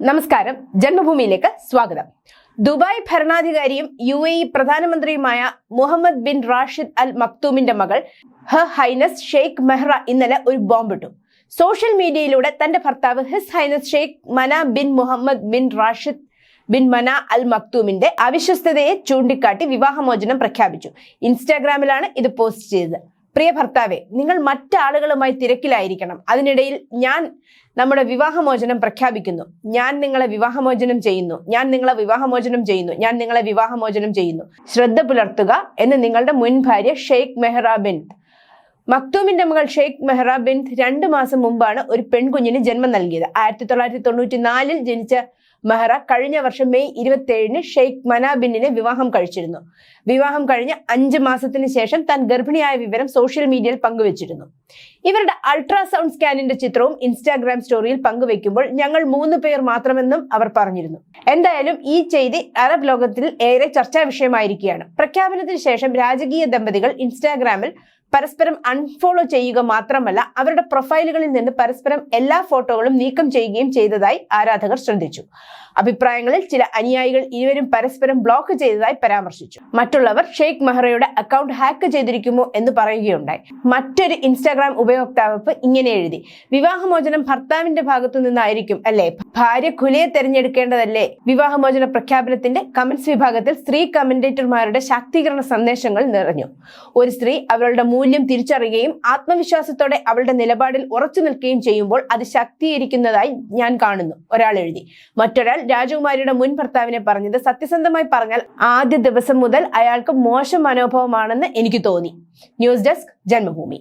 നമസ്കാരം. ജന്മഭൂമിയിലേക്ക് സ്വാഗതം. ദുബായ് ഭരണാധികാരിയും യു എ ഇ പ്രധാനമന്ത്രിയുമായ മുഹമ്മദ് ബിൻ റാഷിദ് അൽ മക്തൂമിന്റെ മകൾ ഹ ഹൈനസ് ഷെയ്ഖ് മെഹ്റ ഇന്നലെ ഒരു ബോംബിട്ടു. സോഷ്യൽ മീഡിയയിലൂടെ തന്റെ ഭർത്താവ് His Highness Sheikh Mana bin Mohammed bin Rashid bin Mana Al മക്തൂമിന്റെ അവിശ്വസ്തതയെ ചൂണ്ടിക്കാട്ടി വിവാഹമോചനം പ്രഖ്യാപിച്ചു. ഇൻസ്റ്റാഗ്രാമിലാണ് ഇത് പോസ്റ്റ് ചെയ്തത്. പ്രിയ ഭർത്താവെ നിങ്ങൾ മറ്റാളുകളുമായി തിരക്കിലായിരിക്കണം. അതിനിടയിൽ ഞാൻ നമ്മുടെ വിവാഹമോചനം പ്രഖ്യാപിക്കുന്നു. ഞാൻ നിങ്ങളെ വിവാഹമോചനം ചെയ്യുന്നു. ഞാൻ നിങ്ങളെ വിവാഹമോചനം ചെയ്യുന്നു. ഞാൻ നിങ്ങളെ വിവാഹമോചനം ചെയ്യുന്നു. ശ്രദ്ധ പുലർത്തുക എന്ന് നിങ്ങളുടെ മുൻ ഭാര്യ ഷെയ്ഖ് മെഹ്റ ബിൻ. മക്തൂമിന്റെ മകൾ ഷെയ്ഖ് മെഹ്റ ബിൻ രണ്ടു മാസം മുമ്പാണ് ഒരു പെൺകുഞ്ഞിന് ജന്മം നൽകിയത്. ആയിരത്തി തൊള്ളായിരത്തി തൊണ്ണൂറ്റി നാലിൽ ജനിച്ച മെഹ്റ കഴിഞ്ഞ വർഷം മെയ് ഇരുപത്തി ഏഴിന് ഷെയ്ഖ് മനാബിന്നിനെ വിവാഹം കഴിച്ചിരുന്നു. വിവാഹം കഴിഞ്ഞ് അഞ്ച് മാസത്തിന് ശേഷം താൻ ഗർഭിണിയായ വിവരം സോഷ്യൽ മീഡിയയിൽ പങ്കുവച്ചിരുന്നു. ഇവരുടെ അൾട്രാസൗണ്ട് സ്കാനിന്റെ ചിത്രവും ഇൻസ്റ്റാഗ്രാം സ്റ്റോറിയിൽ പങ്കുവെക്കുമ്പോൾ ഞങ്ങൾ മൂന്ന് പേർ മാത്രമെന്നും അവർ പറഞ്ഞിരുന്നു. എന്തായാലും ഈ ചെയ്തി അറബ് ലോകത്തിൽ ഏറെ ചർച്ചാ വിഷയമായിരിക്കുകയാണ്. പ്രഖ്യാപനത്തിന് ശേഷം രാജകീയ ദമ്പതികൾ ഇൻസ്റ്റാഗ്രാമിൽ പരസ്പരം അൺഫോളോ ചെയ്യുക മാത്രമല്ല അവരുടെ പ്രൊഫൈലുകളിൽ നിന്ന് പരസ്പരം എല്ലാ ഫോട്ടോകളും നീക്കം ചെയ്യുകയും ചെയ്തതായി ആരാധകർ ശ്രദ്ധിച്ചു. അഭിപ്രായങ്ങളിൽ ചില അനുയായികൾ ഇരുവരും പരസ്പരം ബ്ലോക്ക് ചെയ്തതായി പരാമർശിച്ചു. മറ്റുള്ളവർ ഷെയ്ഖ് മെഹ്റയുടെ അക്കൗണ്ട് ഹാക്ക് ചെയ്തിരിക്കുമോ എന്ന് പറയുകയുണ്ടായി. മറ്റൊരു ഇൻസ്റ്റാഗ്രാം ഉപയോക്താവ് ഇങ്ങനെ എഴുതി വിവാഹമോചനം ഭർത്താവിന്റെ ഭാഗത്തു നിന്നായിരിക്കും അല്ലേ? ഭാര്യ ഖുലയെ തെരഞ്ഞെടുക്കേണ്ടതല്ലേ? വിവാഹമോചന പ്രഖ്യാപനത്തിന്റെ കമന്റ്സ് വിഭാഗത്തിൽ സ്ത്രീ കമന്റേറ്റർമാരുടെ ശാക്തീകരണ സന്ദേശങ്ങൾ നിറഞ്ഞു. ഒരു സ്ത്രീ അവളുടെ മൂല്യം തിരിച്ചറിയുകയും ആത്മവിശ്വാസത്തോടെ അവളുടെ നിലപാടിൽ ഉറച്ചു നിൽക്കുകയും ചെയ്യുമ്പോൾ അത് ശക്തീകരിക്കുന്നതായി ഞാൻ കാണുന്നു ഒരാൾ എഴുതി. മറ്റൊരാൾ രാജകുമാരിയുടെ മുൻ ഭർത്താവിനെ പറഞ്ഞത് സത്യസന്ധമായി പറഞ്ഞാൽ ആദ്യ ദിവസം മുതൽ അയാൾക്ക് മോശം മനോഭാവമാണെന്ന് എനിക്ക് തോന്നി. News desk Janmabhumi.